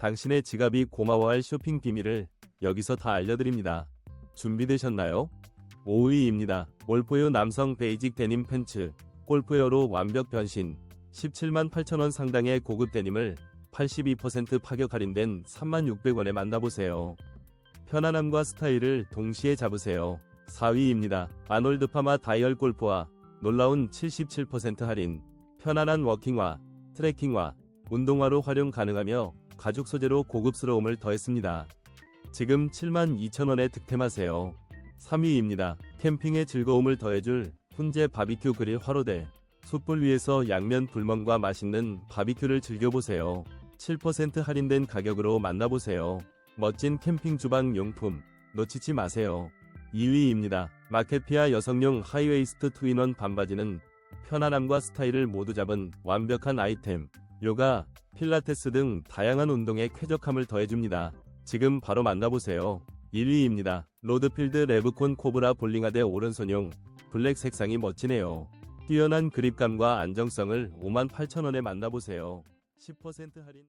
당신의 지갑이 고마워할 쇼핑 비밀을 여기서 다 알려드립니다. 준비되셨나요? 5위입니다. 골프웨어 남성 베이직 데님 팬츠. 골프웨어로 완벽 변신. 17만 8천원 상당의 고급 데님을 82% 파격 할인된 3만 600원에 만나보세요. 편안함과 스타일을 동시에 잡으세요. 4위입니다. 아놀드 파마 다이얼 골프와 놀라운 77% 할인. 편안한 워킹화, 트레킹화, 운동화로 활용 가능하며 가죽 소재로 고급스러움을 더했습니다. 지금 72,000원에 득템하세요. 3위입니다. 캠핑의 즐거움을 더해줄 훈제 바비큐 그릴 화로대. 숯불 위에서 양면 불멍과 맛있는 바비큐를 즐겨보세요. 7% 할인된 가격으로 만나보세요. 멋진 캠핑 주방 용품 놓치지 마세요. 2위입니다. 마켓피아 여성용 하이웨이스트 트윈원 반바지는 편안함과 스타일을 모두 잡은 완벽한 아이템. 요가, 필라테스 등 다양한 운동에 쾌적함을 더해줍니다. 지금 바로 만나보세요. 1위입니다. 로드필드 레브콘 코브라 볼링하대 오른손용 블랙 색상이 멋지네요. 뛰어난 그립감과 안정성을 58,000원에 만나보세요. 10% 할인